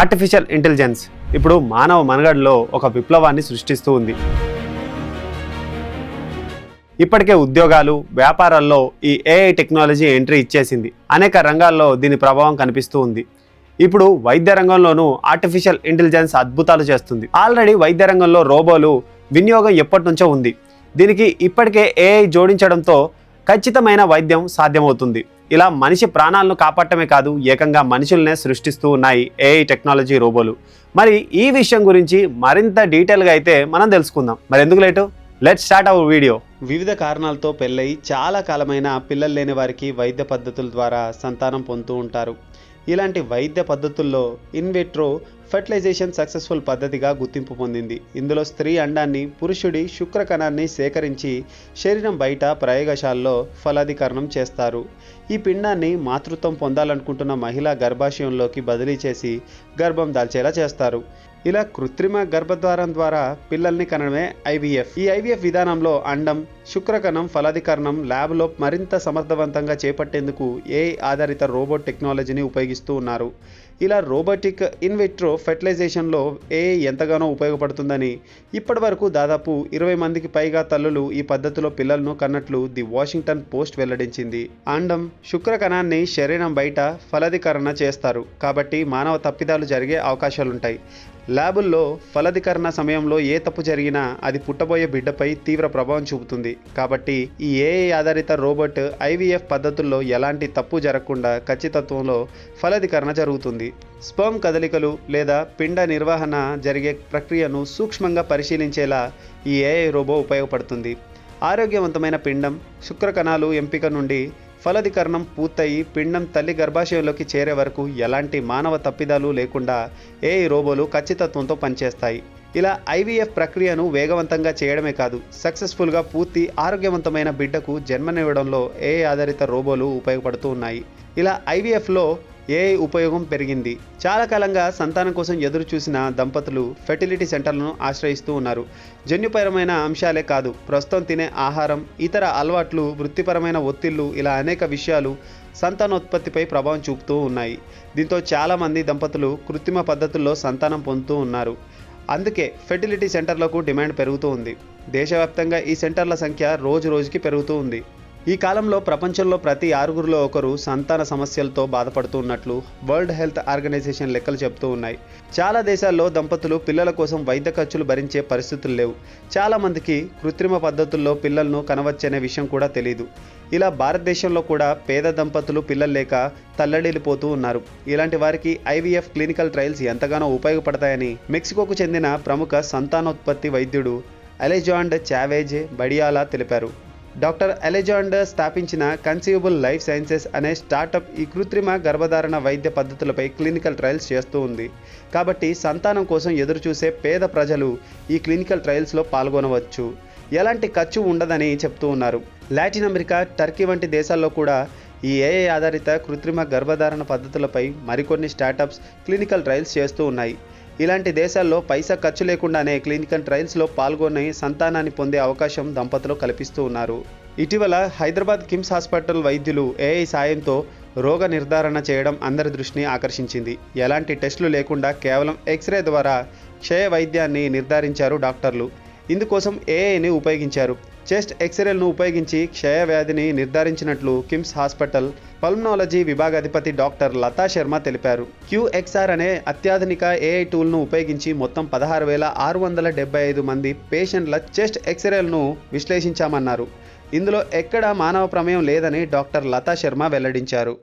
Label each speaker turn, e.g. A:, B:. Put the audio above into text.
A: Artificial intelligence ఇప్పుడు మానవ మనుగడలో ఒక విప్లవాన్ని సృష్టిస్తూ ఉంది. ఇప్పటికే ఉద్యోగాలు వ్యాపారాల్లో ఈ ఏఐ టెక్నాలజీ ఎంట్రీ ఇచ్చేసింది. అనేక రంగాల్లో దీని ప్రభావం కనిపిస్తూ ఉంది. ఇప్పుడు వైద్య రంగంలోనూ ఆర్టిఫిషియల్ ఇంటెలిజెన్స్ అద్భుతాలు చేస్తుంది. ఆల్రెడీ వైద్య రంగంలో రోబోలు వినియోగం ఎప్పటి నుంచో ఉంది. దీనికి ఇప్పటికే ఏఐ జోడించడంతో ఖచ్చితమైన వైద్యం సాధ్యమవుతుంది. ఇలా మనిషి ప్రాణాలను కాపాడటమే కాదు ఏకంగా మనుషులనే సృష్టిస్తూ ఉన్నాయి ఏఐ టెక్నాలజీ రోబోలు. మరి ఈ విషయం గురించి మరింత డీటెయిల్గా అయితే మనం తెలుసుకుందాం. మరి ఎందుకు late? Let start our video వివిధ కారణాలతో పెళ్ళై చాలా కాలమైన పిల్లలు లేని వారికి వైద్య పద్ధతుల ద్వారా సంతానం పొందుతూ ఉంటారు. ఇలాంటి వైద్య పద్ధతుల్లో ఇన్విట్రో ఫెర్టిలైజేషన్ సక్సెస్ఫుల్ పద్ధతిగా గుర్తింపు పొందింది. ఇందులో స్త్రీ అండాన్ని పురుషుడి శుక్రకణాన్ని సేకరించి శరీరం బయట ప్రయోగశాలలో ఫలాధికరణం చేస్తారు. ఈ పిండాన్ని మాతృత్వం పొందాలనుకుంటున్న మహిళ గర్భాశయంలోకి బదిలీ చేసి గర్భం దాల్చేలా చేస్తారు. ఇలా కృత్రిమ గర్భద్వారం ద్వారా పిల్లల్ని కనడమే ఐవీఎఫ్. ఈ ఐవీఎఫ్ విధానంలో అండం శుక్రకణం ఫలాధికరణం ల్యాబ్లో మరింత సమర్థవంతంగా చేపట్టేందుకు ఏఐ ఆధారిత రోబోట్ టెక్నాలజీని ఉపయోగిస్తూ ఉన్నారు. ఇలా రోబోటిక్ ఇన్విట్రో ఫెర్టిలైజేషన్లో ఏఐ ఎంతగానో ఉపయోగపడుతుందని ఇప్పటివరకు దాదాపు ఇరవై మందికి పైగా తల్లులు ఈ పద్ధతిలో పిల్లలను కన్నట్లు ది వాషింగ్టన్ పోస్ట్ వెల్లడించింది. అండం శుక్రకణాన్ని శరీరం బయట ఫలదీకరణ చేస్తారు. కాబట్టి మానవ తప్పిదాలు జరిగే అవకాశాలుంటాయి. ల్యాబుల్లో ఫలదీకరణ సమయంలో ఏ తప్పు జరిగినా అది పుట్టబోయే బిడ్డపై తీవ్ర ప్రభావం చూపుతుంది. కాబట్టి ఈ ఏఐ ఆధారిత రోబోట్ ఐవీఎఫ్ పద్ధతుల్లో ఎలాంటి తప్పు జరగకుండా ఖచ్చితత్వంలో ఫలదీకరణ జరుగుతుంది. స్పర్మ్ కదలికలు లేదా పిండ నిర్వహణ జరిగే ప్రక్రియను సూక్ష్మంగా పరిశీలించేలా ఈ ఏఐ రోబో ఉపయోగపడుతుంది. ఆరోగ్యవంతమైన పిండం శుక్రకణాలు ఎంపిక నుండి ఫలదీకరణం పూర్తయి పిండం తల్లి గర్భాశయంలోకి చేరే వరకు ఎలాంటి మానవ తప్పిదాలు లేకుండా ఏఐ రోబోలు ఖచ్చితత్వంతో పనిచేస్తాయి. ఇలా ఐవీఎఫ్ ప్రక్రియను వేగవంతంగా చేయడమే కాదు సక్సెస్ఫుల్గా పూర్తి ఆరోగ్యవంతమైన బిడ్డకు జన్మనివ్వడంలో ఏఐ ఆధారిత రోబోలు ఉపయోగపడుతూ ఉన్నాయి. ఇలా ఐవీఎఫ్లో ఏఐ ఉపయోగం పెరిగింది. చాలా కాలంగా సంతానం కోసం ఎదురు చూసిన దంపతులు ఫెర్టిలిటీ సెంటర్లను ఆశ్రయిస్తూ ఉన్నారు. జన్యుపరమైన అంశాలే కాదు ప్రస్తుతం తినే ఆహారం ఇతర అలవాట్లు వృత్తిపరమైన ఒత్తిళ్ళు ఇలా అనేక విషయాలు సంతానోత్పత్తిపై ప్రభావం చూపుతూ ఉన్నాయి. దీంతో చాలామంది దంపతులు కృత్రిమ పద్ధతుల్లో సంతానం పొందుతూ ఉన్నారు. అందుకే ఫెర్టిలిటీ సెంటర్లకు డిమాండ్ పెరుగుతూ ఉంది. దేశవ్యాప్తంగా ఈ సెంటర్ల సంఖ్య రోజు రోజుకి పెరుగుతూ ఉంది. ఈ కాలంలో ప్రపంచంలో ప్రతి ఆరుగురిలో ఒకరు సంతాన సమస్యలతో బాధపడుతూ ఉన్నట్లు వరల్డ్ హెల్త్ ఆర్గనైజేషన్ లెక్కలు చెబుతూ ఉన్నాయి. చాలా దేశాల్లో దంపతులు పిల్లల కోసం వైద్య ఖర్చులు భరించే పరిస్థితులు లేవు. చాలామందికి కృత్రిమ పద్ధతుల్లో పిల్లలను కనవచ్చనే విషయం కూడా తెలియదు ఇలా భారతదేశంలో కూడా పేద దంపతులు పిల్లలు లేక తల్లడిల్లిపోతూ ఉన్నారు. ఇలాంటి వారికి ఐవీఎఫ్ క్లినికల్ ట్రయల్స్ ఎంతగానో ఉపయోగపడతాయని మెక్సికోకు చెందిన ప్రముఖ సంతానోత్పత్తి వైద్యుడు అలెజాండ్ చావేజ్ బడియాలా తెలిపారు. డాక్టర్ అలెజాండర్ స్థాపించిన కన్సీవబుల్ లైఫ్ సైన్సెస్ అనే స్టార్టప్ ఈ కృత్రిమ గర్భధారణ వైద్య పద్ధతులపై క్లినికల్ ట్రయల్స్ చేస్తూ ఉంది. కాబట్టి సంతానం కోసం ఎదురుచూసే పేద ప్రజలు ఈ క్లినికల్ ట్రయల్స్లో పాల్గొనవచ్చు. ఎలాంటి ఖర్చు ఉండదని చెప్తూ ఉన్నారు. లాటిన్ అమెరికా టర్కీ వంటి దేశాల్లో కూడా ఈ ఏఐ ఆధారిత కృత్రిమ గర్భధారణ పద్ధతులపై మరికొన్ని స్టార్టప్స్ క్లినికల్ ట్రయల్స్ చేస్తూ ఉన్నాయి. ఇలాంటి దేశాల్లో పైసా ఖర్చు లేకుండానే క్లినికల్ ట్రయల్స్లో పాల్గొని సంతానాన్ని పొందే అవకాశం దంపతులు కల్పిస్తూ ఉన్నారు. ఇటీవల హైదరాబాద్ కిమ్స్ హాస్పిటల్ వైద్యులు ఏఐ సాయంతో రోగ నిర్ధారణ చేయడం అందరి దృష్టిని ఆకర్షించింది. ఎలాంటి టెస్టులు లేకుండా కేవలం ఎక్స్రే ద్వారా క్షయ వైద్యాన్ని నిర్ధారించారు డాక్టర్లు. ఇందుకోసం ఏఐని ఉపయోగించారు. చెస్ట్ ఎక్స్రేలను ఉపయోగించి క్షయ వ్యాధిని నిర్ధారించినట్లు కిమ్స్ హాస్పిటల్ పల్మనాలజీ విభాగాధిపతి డాక్టర్ లతా శర్మ తెలిపారు. క్యూఎక్స్ఆర్ అనే అత్యాధునిక ఏఐ టూల్ను ఉపయోగించి మొత్తం పదహారు వేల ఆరు వందల డెబ్బై ఐదు మంది పేషెంట్ల చెస్ట్ ఎక్స్రేలను విశ్లేషించామన్నారు. ఇందులో ఎక్కడా మానవ ప్రమేయం లేదని డాక్టర్ లతా శర్మ వెల్లడించారు.